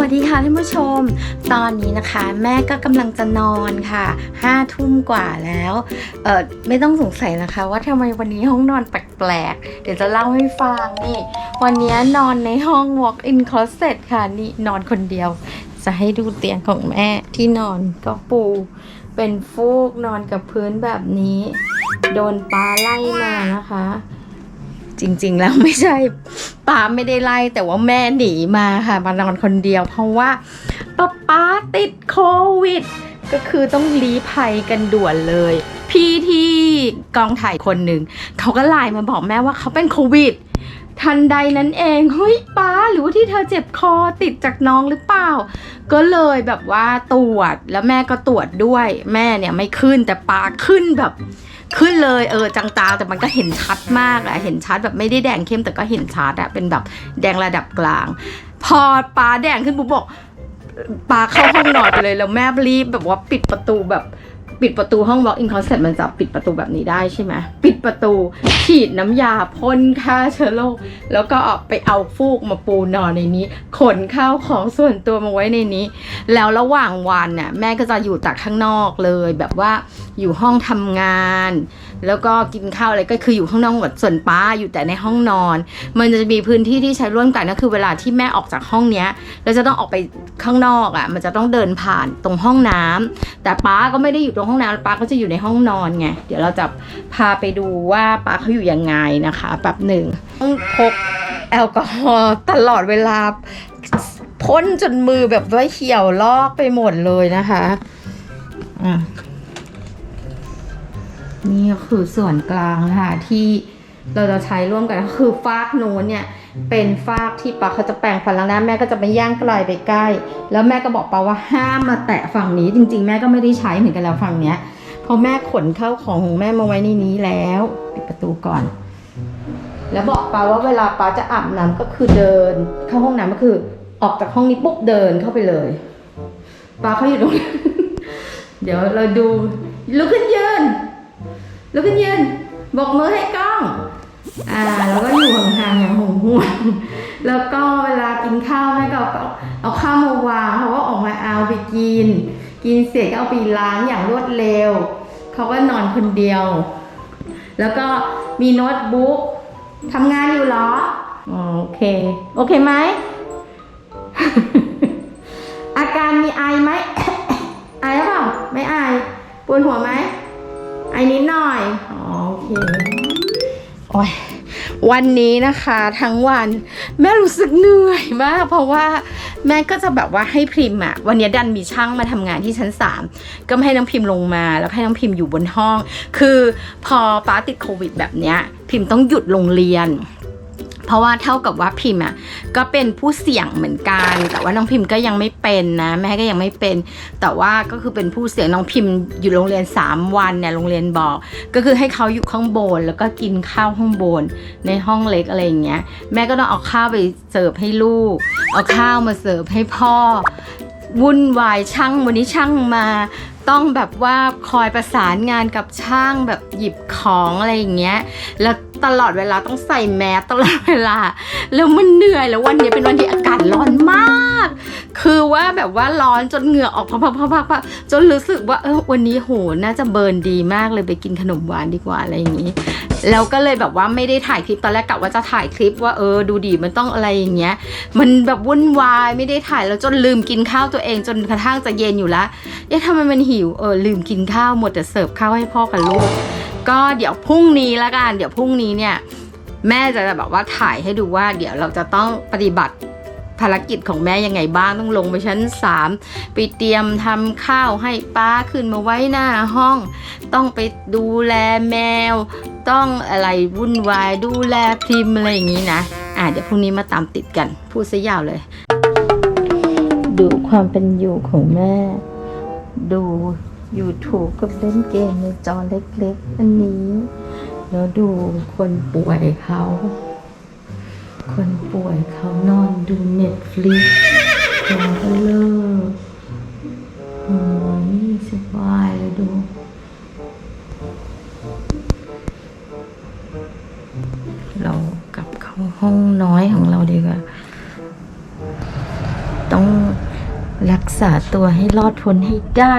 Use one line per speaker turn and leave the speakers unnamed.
วัสดีค่ะท่านผู้ชม ตอนนี้นะคะแม่ก็กำลังจะนอนค่ะห้าทุ่มกว่าแล้วเออไม่ต้องสงสัยนะคะ ว่าทำไมวันนี้ห้องนอนแปลกๆ เดี๋ยวจะเล่าให้ฟังนี่ วันนี้นอนในห้อง walk in closet ค่ะนี่นอนคนเดียว จะให้ดูเตียงของแม่ที่นอนก็ปู เป็นฟูกนอนกับพื้นแบบนี้ โดนปลาไล่มานะคะ จริงๆแล้วไม่ใช่ ป้าไม่ได้ไล่แต่ว่าแม่หนีมาค่ะ มานอนคนเดียว เพราะว่าป้าป้าติดโควิด ก็คือต้องลี้ภัยกันด่วนเลย พี่ที่กองถ่ายคนหนึ่งเขาก็ไลน์มาบอกแม่ว่าเขาเป็นโควิด ทันใดนั้นเองเฮ้ยป้าหรือว่าที่เธอเจ็บคอติดจากน้องหรือเปล่า ก็เลยแบบว่าตรวจแล้วแม่ก็ตรวจด้วย แม่เนี่ยไม่ขึ้นแต่ป้าขึ้นแบบ ขึ้นเลยเออจางๆ แต่มันก็เห็นชัดมากอะเห็นชัดแบบไม่ได้แดงเข้มแต่ก็เห็นชัดอะเป็นแบบแดงระดับกลาง พอปลาแดงขึ้นปุ๊บบอกปลาเข้าห้องนอนไปเลยแล้วแม่รีบแบบว่าปิดประตูแบบ ปิดประตูห้อง walk in closet มันจะปิดประตูแบบนี้ได้ใช่ไหมปิดประตูฉีดน้ำยาพ่นฆ่าเชื้อโรคแล้วก็เอาไปเอาฟูกมาปูนอนในนี้ ขนข้าวของส่วนตัวมาไว้ในนี้ แล้วระหว่างวันน่ะแม่ก็จะอยู่จากข้างนอกเลย แบบว่าอยู่ห้องทำงาน แล้วก็กินข้าวอะไรก็คืออยู่ข้างนอกหมดส่วนป้าอยู่แต่ในห้องนอน มันจะมีพื้นที่ที่ใช้ร่วมกันก็คือเวลาที่แม่ออกจากห้องเนี้ยแล้วจะต้องออกไปข้างนอกอะ มันจะต้องเดินผ่านตรงห้องน้ำแต่ป้าก็ไม่ได้อยู่ตรงห้องน้ำป้าก็จะอยู่ในห้องนอนไงเดี๋ยวเราจะพาไปดูว่าป้าเขาอยู่ยังไงนะคะแป๊บหนึ่งต้องพกแอลกอฮอล์ตลอดเวลาพ่นจนมือแบบว่าเขียวลอกไปหมดเลยนะคะ อะ นี่ก็คือส่วนกลางนะคะที่เราจะใช้ร่วมกันก็คือฟากโน้นเนี่ยเป็นฟากที่ปาเขาจะแปรงฟันแล้วนะแม่ก็จะไม่ย่างไกลไปใกล้ แล้วแม่ก็บอกปาว่าห้ามมาแตะฝั่งนี้ จริง ๆ แม่ก็ไม่ได้ใช้เหมือนกันแล้วฝั่งเนี้ยเพราะแม่ขนเข้าของของแม่มาไว้ในนี้แล้วปิดประตูก่อน แล้วบอกปาว่าเวลาปาจะอาบน้ำก็คือเดิน เข้าห้องน้ำก็คือออกจากห้องนี้ปุ๊บเดินเข้าไปเลยปาเขาอยู่ตรงนี้เดี๋ยวเราดูลุกขึ้นยืน ลุกขึ้นยืนบกมือให้กล้อง อ่า แล้วก็อยู่ห่างๆอย่างห่วงห่วงแล้วก็เวลากินข้าวแม่ก็เอาเอาข้าวมาวางเขาก็ออกมาเอาไปกิน กินเสร็จก็เอาไปล้างอย่างรวดเร็ว เขาก็นอนคนเดียว แล้วก็มีโน้ตบุ๊กทำงานอยู่หรออ๋อโอเค โอเคไหม อาการมีไอไหม ไอหรือเปล่า ไม่ไอ ปวดหัวไหม อย วันนี้นะคะทั้งวันแม่รู้สึกเหนื่อยมาก เพราะว่าแม่ก็จะแบบว่าให้พิมพ์อะวันนี้ดันมีช่างมาทำงานที่ชั้นสามก็ไม่ให้น้องพิมพ์ลงมา แล้วให้น้องพิมพ์อยู่บนห้อง คือพอป้าติดโควิดแบบเนี้ยพิมพ์ต้องหยุดโรงเรียน เพราะว่าเท่ากับว่าพิมพ์อะก็เป็นผู้เสี่ยงเหมือนกัน แต่ว่าน้องพิมพ์ก็ยังไม่เป็นนะแม่ก็ยังไม่เป็น แต่ว่าก็คือเป็นผู้เสี่ยงน้องพิมพ์อยู่โรงเรียน 3 วันเนี่ยโรงเรียนบอก ก็คือให้เขาอยู่ข้างบน แล้วก็กินข้าวข้างบน ในห้องเล็กอะไรอย่างเงี้ยแม่ก็ต้องเอาข้าวไปเสิร์ฟให้ลูก เอาข้าวมาเสิร์ฟให้พ่อวุ่นวายช่างวันนี้ช่างมาต้องแบบว่าคอยประสานงานกับช่างแบบหยิบของอะไรอย่างเงี้ยแล้ว ตลอดเวลาต้องใส่แมสตลอดเวลา แล้วมันเหนื่อยแล้ววันนี้เป็นวันที่อากาศร้อนมาก คือว่าแบบว่าร้อนจนเหงื่อออกพักๆๆๆจนรู้สึกว่าเออวันนี้โหน่าจะเบิร์นดีมากเลยไปกินขนมหวานดีกว่าอะไรอย่างนี้แล้วก็เลยแบบว่าไม่ได้ถ่ายคลิปตอนแรกกะว่าจะถ่ายคลิปว่าเออดูดีมันต้องอะไรอย่างเงี้ย มันแบบวุ่นวายไม่ได้ถ่ายแล้วจนลืมกินข้าวตัวเองจนกระทั่งจะเย็นอยู่แล้วเอ๊ะทำไมมันหิวเออลืมกินข้าวหมดแต่เสิร์ฟข้าวให้พ่อกับลูก ก็เดี๋ยวพรุ่งนี้ละกัน เดี๋ยวพรุ่งนี้เนี่ย แม่จะแบบว่าถ่ายให้ดูว่า เดี๋ยวเราจะต้องปฏิบัติภารกิจของแม่ยังไงบ้างต้องลงไปชั้นสามไปเตรียมทำข้าวให้ป้าขึ้นมาไว้หน้าห้อง ต้องไปดูแลแมว ต้องอะไรวุ่นวายดูแลพิมพ์อะไรอย่างนี้นะ อะเดี๋ยวพรุ่งนี้มาตามติดกัน พูดซะยาวเลย ดูความเป็นอยู่ของแม่ ดู YouTube กับเล่นเกมในจอเล็กๆ อันนี้ แล้วดูคนป่วยเขา คนป่วยเขานอนดูเน็ตฟลิกจอก็เลิกโอ้ยสบายเลยดูเรากลับเข้าห้องน้อยของเราดีกว่า ต้องรักษาตัวให้รอดพ้นให้ได้